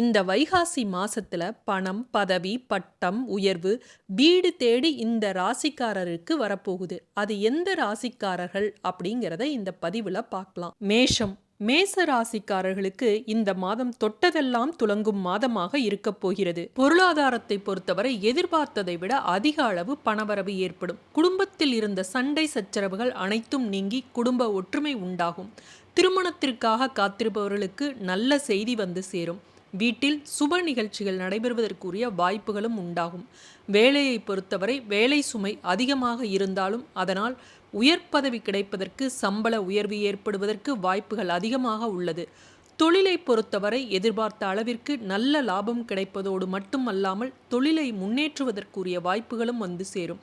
இந்த வைகாசி மாசத்துல பணம் பதவி பட்டம் உயர்வு வீடு தேடி இந்த ராசிக்காரருக்கு வரப்போகுது. அது எந்த ராசிக்காரர்கள் அப்படிங்கிறத இந்த பதிவுல பார்க்கலாம். மேஷம். மேச ராசிக்காரர்களுக்கு இந்த மாதம் தொட்டதெல்லாம் துலங்கும் மாதமாக இருக்க போகிறது. பொருளாதாரத்தை பொறுத்தவரை எதிர்பார்த்ததை விட அதிக அளவு பணவரவு ஏற்படும். குடும்பத்தில் இருந்த சண்டை சச்சரவுகள் அனைத்தும் நீங்கி குடும்ப ஒற்றுமை உண்டாகும். திருமணத்திற்காக காத்திருப்பவர்களுக்கு நல்ல செய்தி வந்து சேரும். வீட்டில் சுப நிகழ்ச்சிகள் நடைபெறுவதற்குரிய வாய்ப்புகளும் உண்டாகும். வேலையை பொறுத்தவரை வேலை சுமை அதிகமாக இருந்தாலும் அதனால் உயர் பதவி கிடைப்பதற்கு சம்பள உயர்வு ஏற்படுவதற்கு வாய்ப்புகள் அதிகமாக உள்ளது. தொழிலை பொறுத்தவரை எதிர்பார்த்த அளவிற்கு நல்ல லாபம் கிடைப்பதோடு மட்டுமல்லாமல் தொழிலை முன்னேற்றுவதற்குரிய வாய்ப்புகளும் வந்து சேரும்.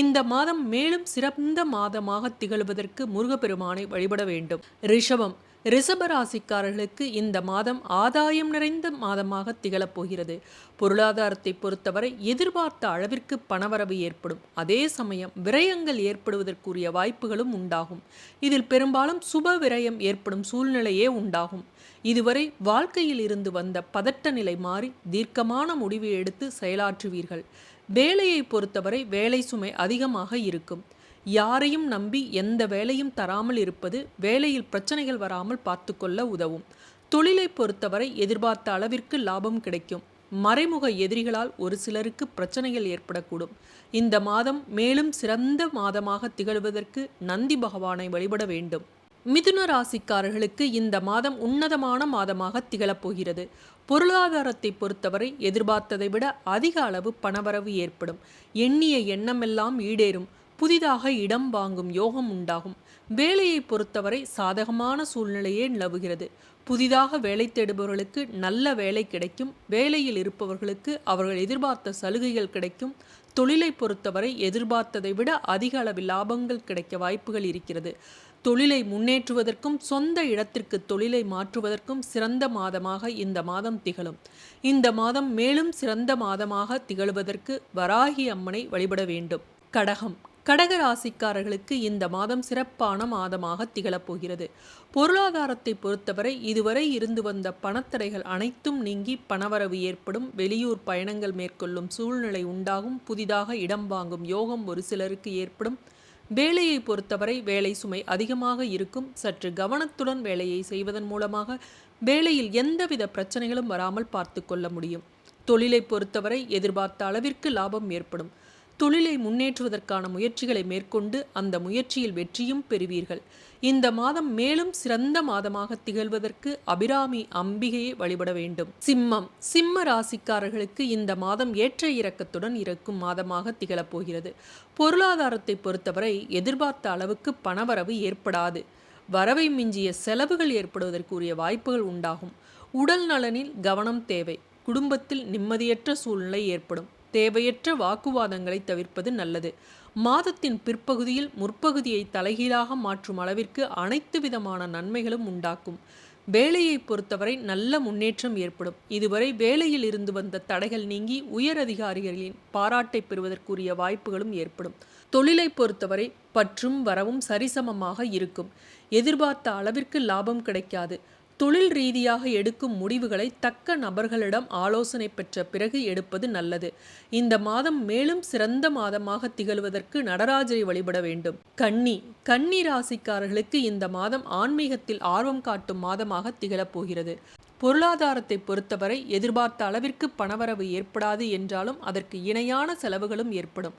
இந்த மாதம் மேலும் சிறந்த மாதமாக திகழ்வதற்கு முருகப்பெருமானை வழிபட வேண்டும். ரிஷபம். ரிஷபராசிக்காரர்களுக்கு இந்த மாதம் ஆதாயம் நிறைந்த மாதமாக திகழப்போகிறது பொருளாதாரத்தை பொறுத்தவரை எதிர்பார்த்த அளவிற்கு பணவரவு ஏற்படும். அதே சமயம் விரயங்கள் ஏற்படுவதற்குரிய வாய்ப்புகளும் உண்டாகும். இதில் பெரும்பாலும் சுப விரயம் ஏற்படும் சூழ்நிலையே உண்டாகும். இதுவரை வாழ்க்கையில் இருந்து வந்த பதட்ட நிலை மாறி தீர்க்கமான முடிவு எடுத்து செயலாற்றுவீர்கள். வேலையை பொறுத்தவரை வேலை சுமை அதிகமாக இருக்கும். யாரையும் நம்பி எந்த வேலையும் தராமல் இருப்பது வேலையில் பிரச்சனைகள் வராமல் பார்த்துக்கொள்ள உதவும். தொழிலை பொறுத்தவரை எதிர்பார்த்த அளவிற்கு லாபம் கிடைக்கும். மறைமுக எதிரிகளால் ஒரு சிலருக்கு பிரச்சனைகள் ஏற்படக்கூடும். இந்த மாதம் மேலும் சிறந்த மாதமாக திகழ்வதற்கு நந்தி பகவானை வழிபட வேண்டும். மிதுன ராசிக்காரர்களுக்கு இந்த மாதம் உன்னதமான மாதமாக திகழப்போகிறது பொருளாதாரத்தை பொறுத்தவரை எதிர்பார்த்ததை விட அதிக அளவு பணவரவு ஏற்படும். எண்ணிய எண்ணமெல்லாம் ஈடேறும். புதிதாக இடம் வாங்கும் யோகம் உண்டாகும். வேலையை பொறுத்தவரை சாதகமான சூழ்நிலையே நிலவுகிறது. புதிதாக வேலை தேடுபவர்களுக்கு நல்ல வேலை கிடைக்கும். வேலையில் இருப்பவர்களுக்கு அவர்கள் எதிர்பார்த்த சலுகைகள் கிடைக்கும். தொழிலை பொறுத்தவரை எதிர்பார்த்ததை விட அதிக அளவில் லாபங்கள் கிடைக்க வாய்ப்புகள் இருக்கிறது. தொழிலை முன்னேற்றுவதற்கும் சொந்த இடத்திற்கு தொழிலை மாற்றுவதற்கும் சிறந்த மாதமாக இந்த மாதம் திகழும். இந்த மாதம் மேலும் சிறந்த மாதமாக திகழ்வதற்கு வராகி அம்மனை வழிபட வேண்டும். கடகம். கடக ராசிக்காரர்களுக்கு இந்த மாதம் சிறப்பான மாதமாக திகழப்போகிறது. பொருளாதாரத்தை பொறுத்தவரை இதுவரை இருந்து வந்த பணத்தடைகள் அனைத்தும் நீங்கி பணவரவு ஏற்படும். வெளியூர் பயணங்கள் மேற்கொள்ளும் சூழ்நிலை உண்டாகும். புதிதாக இடம் வாங்கும் யோகம் ஒரு சிலருக்கு ஏற்படும். வேலையை பொறுத்தவரை வேலை சுமை அதிகமாக இருக்கும். சற்று கவனத்துடன் வேலையை செய்வதன் மூலமாக வேலையில் எந்தவித பிரச்சனைகளும் வராமல் பார்த்து கொள்ள முடியும். தொழிலை பொறுத்தவரை எதிர்பார்த்த அளவிற்கு லாபம் ஏற்படும். தொழிலை முன்னேற்றுவதற்கான முயற்சிகளை மேற்கொண்டு அந்த முயற்சியில் வெற்றியும் பெறுவீர்கள். இந்த மாதம் மேலும் சிறந்த மாதமாக திகழ்வதற்கு அபிராமி அம்பிகையை வழிபட வேண்டும். சிம்மம் சிம்ம ராசிக்காரர்களுக்கு இந்த மாதம் ஏற்ற இறக்கத்துடன் இருக்கும் மாதமாக திகழப்போகிறது பொருளாதாரத்தை பொறுத்தவரை எதிர்பார்த்த அளவுக்கு பணவரவு ஏற்படாது. வரவை மிஞ்சிய செலவுகள் ஏற்படுவதற்குரிய வாய்ப்புகள் உண்டாகும். உடல் நலனில் கவனம் தேவை. குடும்பத்தில் நிம்மதியற்ற சூழ்நிலை ஏற்படும். தேவையற்ற வாக்குவாதங்களை தவிர்ப்பது நல்லது. மாதத்தின் பிற்பகுதியில் முற்பகுதியை தலைகீழாக மாற்றும் அளவிற்கு அனைத்து விதமான நன்மைகளும் உண்டாக்கும். வேலையை பொறுத்தவரை நல்ல முன்னேற்றம் ஏற்படும். இதுவரை வேலையில் இருந்து வந்த தடைகள் நீங்கி உயர் அதிகாரிகளின் பாராட்டை பெறுவதற்குரிய வாய்ப்புகளும் ஏற்படும். தொழிலை பொறுத்தவரை பற்றும் வரவும் சரிசமமாக இருக்கும். எதிர்பார்த்த அளவிற்கு லாபம் கிடைக்காது. தொழில் ரீதியாக எடுக்கும் முடிவுகளை தக்க நபர்களிடம் ஆலோசனை பெற்ற பிறகு எடுப்பது நல்லது. இந்த மாதம் மேலும் சிறந்த மாதமாக திகழ்வதற்கு நடராஜரை வழிபட வேண்டும். கன்னி கன்னி ராசிக்காரர்களுக்கு இந்த மாதம் ஆன்மீகத்தில் ஆர்வம் காட்டும் மாதமாக திகழப்போகிறது பொருளாதாரத்தை பொறுத்தவரை எதிர்பார்த்த அளவிற்கு பணவரவு ஏற்படாது என்றாலும் அதற்கு இணையான செலவுகளும் ஏற்படும்.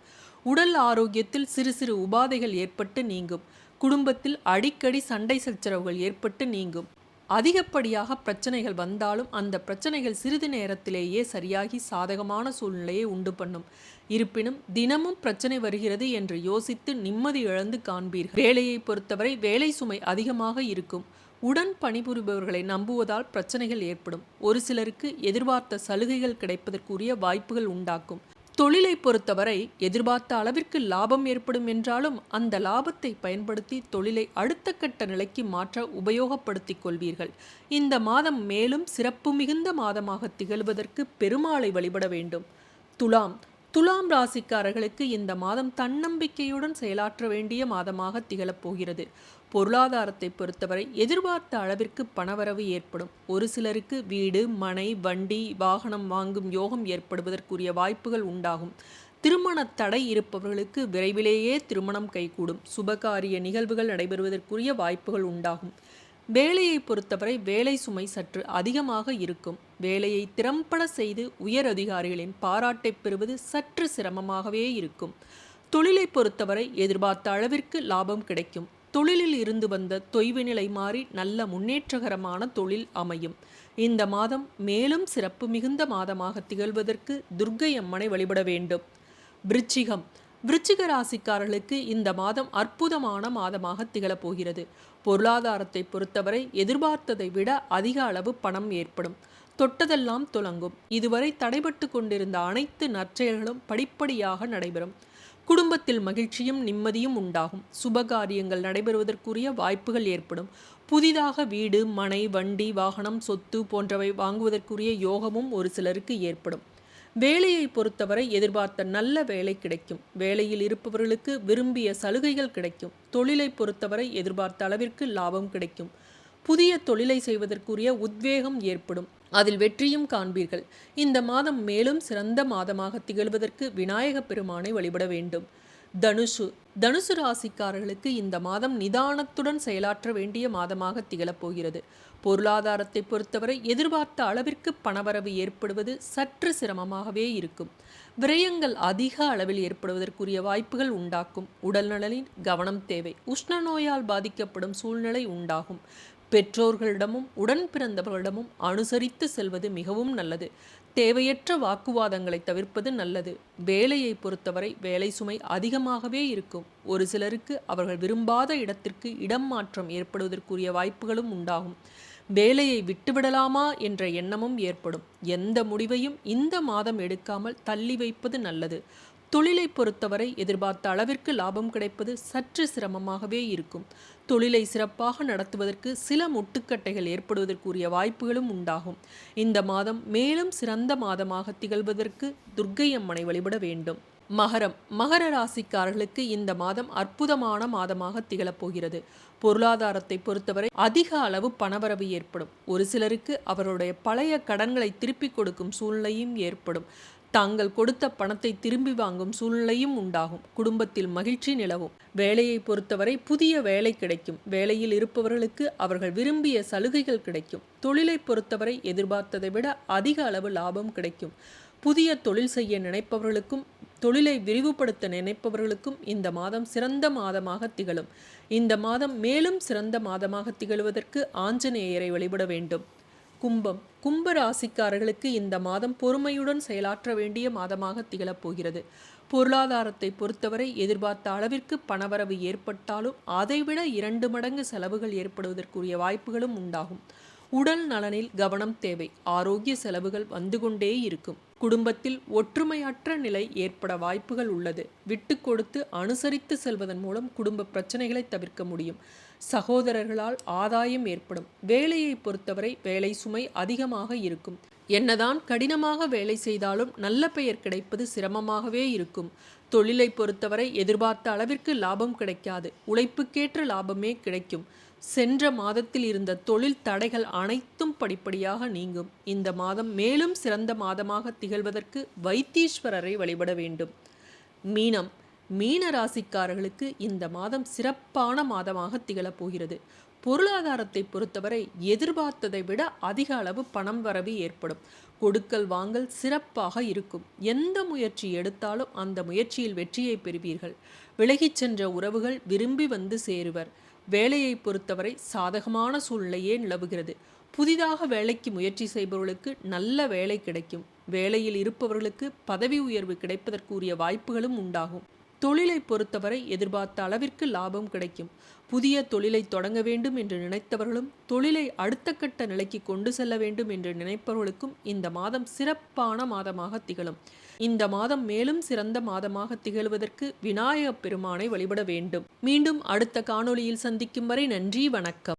உடல் ஆரோக்கியத்தில் சிறு சிறு உபாதைகள் ஏற்பட்டு நீங்கும். குடும்பத்தில் அடிக்கடி சண்டை சச்சரவுகள் ஏற்பட்டு நீங்கும். அதிகப்படியாக பிரச்சனைகள் வந்தாலும் அந்த பிரச்சனைகள் சிறிது நேரத்திலேயே சரியாகி சாதகமான சூழ்நிலையை உண்டு பண்ணும். இருப்பினும் தினமும் பிரச்சனை வருகிறது என்று யோசித்து நிம்மதி இழந்து காண்பீர்கள். வேலையை பொறுத்தவரை வேலை சுமை அதிகமாக இருக்கும். உடன் பணிபுரிபவர்களை நம்புவதால் பிரச்சனைகள் ஏற்படும். ஒரு சிலருக்கு எதிர்பார்த்த சலுகைகள் கிடைப்பதற்குரிய வாய்ப்புகள் உண்டாக்கும். தொழிலை பொறுத்தவரை எதிர்பார்த்த அளவிற்கு லாபம் ஏற்படும் என்றாலும் அந்த லாபத்தை பயன்படுத்தி தொழிலை அடுத்த கட்ட நிலைக்கு மாற்ற உபயோகப்படுத்திக் கொள்வீர்கள். இந்த மாதம் மேலும் சிறப்பு மிகுந்த மாதமாக திகழ்வதற்கு பெருமாளை வழிபட வேண்டும். துலாம். துலாம் ராசிக்காரர்களுக்கு இந்த மாதம் தன்னம்பிக்கையுடன் செயலாற்ற வேண்டிய மாதமாக திகழப் போகிறது. பொருளாதாரத்தை பொறுத்தவரை எதிர்பார்த்த அளவிற்கு பணவரவு ஏற்படும். ஒரு சிலருக்கு வீடு மனை வண்டி வாகனம் வாங்கும் யோகம் ஏற்படுவதற்குரிய வாய்ப்புகள் உண்டாகும். திருமண தடை இருப்பவர்களுக்கு விரைவிலேயே திருமணம் கைகூடும். சுபகாரிய நிகழ்வுகள் நடைபெறுவதற்குரிய வாய்ப்புகள் உண்டாகும். வேலையை பொறுத்தவரை வேலை சுமை சற்று அதிகமாக இருக்கும். வேலையை திறம்பட செய்து உயர் அதிகாரிகளின் பாராட்டை பெறுவது சற்று சிரமமாகவே இருக்கும். தொழிலை பொறுத்தவரை எதிர்பார்த்த அளவிற்கு லாபம் கிடைக்கும். தொழிலில் இருந்து வந்த தொய்வு நிலை மாறி நல்ல முன்னேற்றகரமான தொழில் அமையும். இந்த மாதம் மேலும் சிறப்பு மிகுந்த மாதமாக திகழ்வதற்கு துர்க்கை அம்மனை வழிபட வேண்டும். விருச்சிகம். விருச்சிக ராசிக்காரர்களுக்கு இந்த மாதம் அற்புதமான மாதமாக திகழப்போகிறது பொருளாதாரத்தை பொறுத்தவரை எதிர்பார்த்ததை விட அதிக அளவு பணம் ஏற்படும். தொட்டதெல்லாம் துலங்கும். இதுவரை தடைபட்டு கொண்டிருந்த அனைத்து நற்செயல்களும் படிப்படியாக நடைபெறும். குடும்பத்தில் மகிழ்ச்சியும் நிம்மதியும் உண்டாகும். சுபகாரியங்கள் நடைபெறுவதற்குரிய வாய்ப்புகள் ஏற்படும். புதிதாக வீடு மனை வண்டி வாகனம் சொத்து போன்றவை வாங்குவதற்குரிய யோகமும் ஒரு சிலருக்கு ஏற்படும். வேலையை பொறுத்தவரை எதிர்பார்த்த நல்ல வேலை கிடைக்கும். வேலையில் இருப்பவர்களுக்கு விரும்பிய சலுகைகள் கிடைக்கும். தொழிலை பொறுத்தவரை எதிர்பார்த்த அளவிற்கு லாபம் கிடைக்கும். புதிய தொழிலை செய்வதற்குரிய உத்வேகம் ஏற்படும். அதில் வெற்றியும் காண்பீர்கள். இந்த மாதம் மேலும் சிறந்த மாதமாக திகழ்வதற்கு விநாயக பெருமானை வழிபட வேண்டும். தனுஷு தனுசு ராசிக்காரர்களுக்கு இந்த மாதம் நிதானத்துடன் செயலாற்ற வேண்டிய மாதமாக திகழப்போகிறது பொருளாதாரத்தை பொறுத்தவரை எதிர்பார்த்த அளவிற்கு பணவரவு ஏற்படுவது சற்று சிரமமாகவே இருக்கும். விரயங்கள் அதிக அளவில் ஏற்படுவதற்குரிய வாய்ப்புகள் உண்டாக்கும். உடல்நலனில் கவனம் தேவை. உஷ்ண நோயால் பாதிக்கப்படும் சூழ்நிலை உண்டாகும். பெற்றோர்களிடமும் உடன் பிறந்தவர்களிடமும் அனுசரித்து செல்வது மிகவும் நல்லது. தேவையற்ற வாக்குவாதங்களை தவிர்ப்பது நல்லது. வேலையை பொறுத்தவரை வேலை சுமை அதிகமாகவே இருக்கும். ஒரு சிலருக்கு அவர்கள் விரும்பாத இடத்திற்கு இடம் மாற்றம் ஏற்படுவதற்குரிய வாய்ப்புகளும் உண்டாகும். வேலையை விட்டுவிடலாமா என்ற எண்ணமும் ஏற்படும். எந்த முடிவையும் இந்த மாதம் எடுக்காமல் தள்ளி வைப்பது நல்லது. தொழிலை பொறுத்தவரை எதிர்பார்த்த அளவிற்கு லாபம் கிடைப்பது சற்று சிரமமாகவே இருக்கும். தொழிலை சிறப்பாக நடத்துவதற்கு சில முட்டுக்கட்டைகள் ஏற்படுவதற்குரிய வாய்ப்புகளும் உண்டாகும். இந்த மாதம் மேலும் சிறந்த மாதமாக திகழ்வதற்கு துர்க்கை அம்மனை வழிபட வேண்டும். மகரம் மகர ராசிக்காரர்களுக்கு இந்த மாதம் அற்புதமான மாதமாக திகழப்போகிறது பொருளாதாரத்தை பொறுத்தவரை அதிக அளவு பணவரவு ஏற்படும். ஒரு சிலருக்கு அவருடைய பழைய கடன்களை திருப்பிக் கொடுக்கும் சூழ்நிலையும் ஏற்படும். தாங்கள் கொடுத்த பணத்தை திரும்பி வாங்கும் சூழ்நிலையும் உண்டாகும். குடும்பத்தில் மகிழ்ச்சி நிலவும். வேலையை பொறுத்தவரை புதிய வேலை கிடைக்கும். வேலையில் இருப்பவர்களுக்கு அவர்கள் விரும்பிய சலுகைகள் கிடைக்கும். தொழிலை பொறுத்தவரை எதிர்பார்த்ததை விட அதிக அளவு லாபம் கிடைக்கும். புதிய தொழில் செய்ய நினைப்பவர்களுக்கும் தொழிலை விரிவுபடுத்த நினைப்பவர்களுக்கும் இந்த மாதம் சிறந்த மாதமாக திகழும். இந்த மாதம் மேலும் சிறந்த மாதமாக திகழ்வதற்கு ஆஞ்சநேயரை வழிபட வேண்டும். கும்பம். கும்ப ராசிக்காரர்களுக்கு இந்த மாதம் பொறுமையுடன் செயலாற்ற வேண்டிய மாதமாக திகழப்போகிறது பொருளாதாரத்தை பொறுத்தவரை எதிர்பார்த்த அளவிற்கு பணவரவு ஏற்பட்டாலும் அதைவிட இரண்டு மடங்கு செலவுகள் ஏற்படுவதற்குரிய வாய்ப்புகளும் உண்டாகும். உடல் நலனில் கவனம் தேவை. ஆரோக்கிய செலவுகள் வந்து கொண்டே இருக்கும். குடும்பத்தில் ஒற்றுமையற்ற நிலை ஏற்பட வாய்ப்புகள் உள்ளது. விட்டு கொடுத்து அனுசரித்து செல்வதன் மூலம் குடும்ப பிரச்சனைகளை தவிர்க்க முடியும். சகோதரர்களால் ஆதாயம் ஏற்படும். வேலையை பொறுத்தவரை வேலை சுமை அதிகமாக இருக்கும். என்னதான் கடினமாக வேலை செய்தாலும் நல்ல பெயர் கிடைப்பது சிரமமாகவே இருக்கும். தொழிலை பொறுத்தவரை எதிர்பார்த்த அளவிற்கு லாபம் கிடைக்காது. உழைப்புக்கேற்ற லாபமே கிடைக்கும். சென்ற மாதத்தில் இருந்த தொழில் தடைகள் அனைத்தும் படிப்படியாக நீங்கும். இந்த மாதம் மேலும் சிறந்த மாதமாக திகழ்வதற்கு வைத்தீஸ்வரரை வழிபட வேண்டும். மீனம் மீன ராசிக்காரர்களுக்கு இந்த மாதம் சிறப்பான மாதமாக திகழப் போகிறது பொருளாதாரத்தை பொறுத்தவரை எதிர்பார்த்ததை விட அதிக அளவு பணம் வரவு ஏற்படும். கொடுக்கல் வாங்கல் சிறப்பாக இருக்கும். எந்த முயற்சி எடுத்தாலும் அந்த முயற்சியில் வெற்றியை பெறுவீர்கள். விலகிச் சென்ற உறவுகள் விரும்பி வந்து சேருவர். வேலையை பொறுத்தவரை சாதகமான சூழ்நிலையே நிலவுகிறது. புதிதாக வேலைக்கு முயற்சி செய்பவர்களுக்கு நல்ல வேலை கிடைக்கும். வேலையில் இருப்பவர்களுக்கு பதவி உயர்வு கிடைப்பதற்குரிய வாய்ப்புகளும் உண்டாகும். தொழிலை பொறுத்தவரை எதிர்பார்த்த அளவிற்கு லாபம் கிடைக்கும். புதிய தொழிலை தொடங்க வேண்டும் என்று நினைத்தவர்களும் தொழிலை அடுத்த கட்ட நிலைக்கு கொண்டு செல்ல வேண்டும் என்று நினைப்பவர்களுக்கும் இந்த மாதம் சிறப்பான மாதமாக திகழும். இந்த மாதம் மேலும் சிறந்த மாதமாக திகழ்வதற்கு விநாயகப் பெருமானை வழிபட வேண்டும். மீண்டும் அடுத்த காணொளியில் சந்திக்கும் வரை நன்றி வணக்கம்.